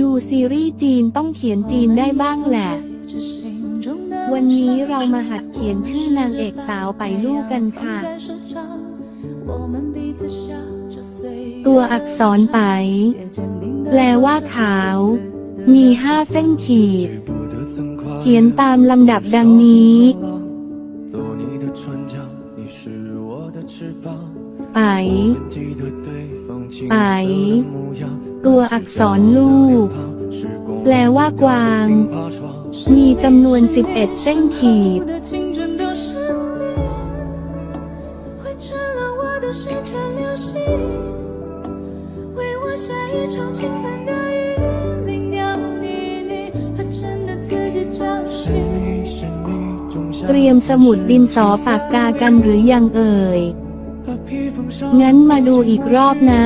ดูซีรีส์จีนต้องเขียนจีนได้บ้างแหละ วันนี้เรามาหัดเขียนชื่อนางเอกสาวไปลูกกันค่ะ ตัวอักษรไป แปลว่าขาว มีห้าเส้นขีด เขียนตามลำดับดังนี้做你 ไป ตัวอักษรลูก แปลว่ากวาง มีจำนวน 11 เส้นขีด เตรียมสมุดดินสอปากกากันหรือยังเอ่ย งั้นมาดูอีกรอบนะ